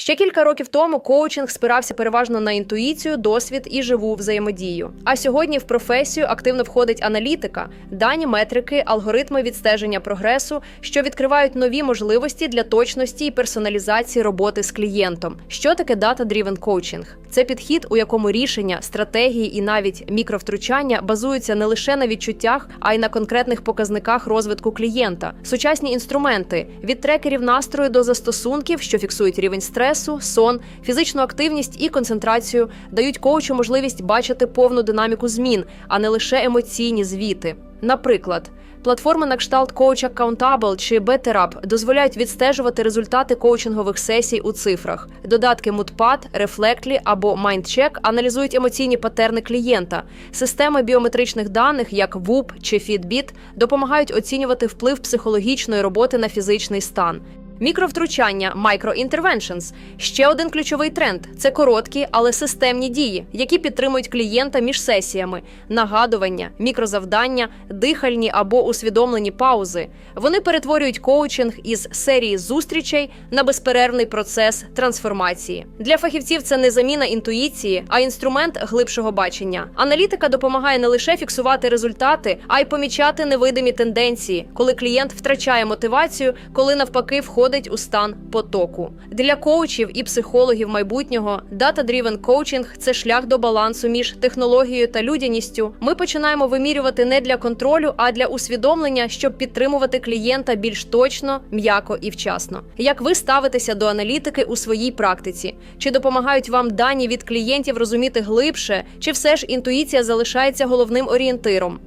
Ще кілька років тому коучинг спирався переважно на інтуїцію, досвід і живу взаємодію. А сьогодні в професію активно входить аналітика, дані метрики, алгоритми відстеження прогресу, що відкривають нові можливості для точності і персоналізації роботи з клієнтом. Що таке Data-Driven Coaching? Це підхід, у якому рішення, стратегії і навіть мікровтручання базуються не лише на відчуттях, а й на конкретних показниках розвитку клієнта. Сучасні інструменти від трекерів настрою до застосунків, що фіксують рівень стресу, сон, фізичну активність і концентрацію, дають коучу можливість бачити повну динаміку змін, а не лише емоційні звіти. Наприклад, платформи на кшталт Coach Accountable чи BetterUp дозволяють відстежувати результати коучингових сесій у цифрах. Додатки Moodpad, Reflectly або MindCheck аналізують емоційні патерни клієнта. Системи біометричних даних, як WHOOP чи Fitbit, допомагають оцінювати вплив психологічної роботи на фізичний стан. Мікровтручання microinterventions – ще один ключовий тренд це короткі, але системні дії, які підтримують клієнта між сесіями, нагадування, мікрозавдання, дихальні або усвідомлені паузи. Вони перетворюють коучинг із серії зустрічей на безперервний процес трансформації. Для фахівців це не заміна інтуїції, а інструмент глибшого бачення. Аналітика допомагає не лише фіксувати результати, а й помічати невидимі тенденції, коли клієнт втрачає мотивацію, коли навпаки входить у стан потоку. Для коучів і психологів майбутнього Data-Driven Coaching – це шлях до балансу між технологією та людяністю. Ми починаємо вимірювати не для контролю, а для усвідомлення, щоб підтримувати клієнта більш точно, м'яко і вчасно. Як ви ставитеся до аналітики у своїй практиці? Чи допомагають вам дані від клієнтів розуміти глибше, чи все ж інтуїція залишається головним орієнтиром?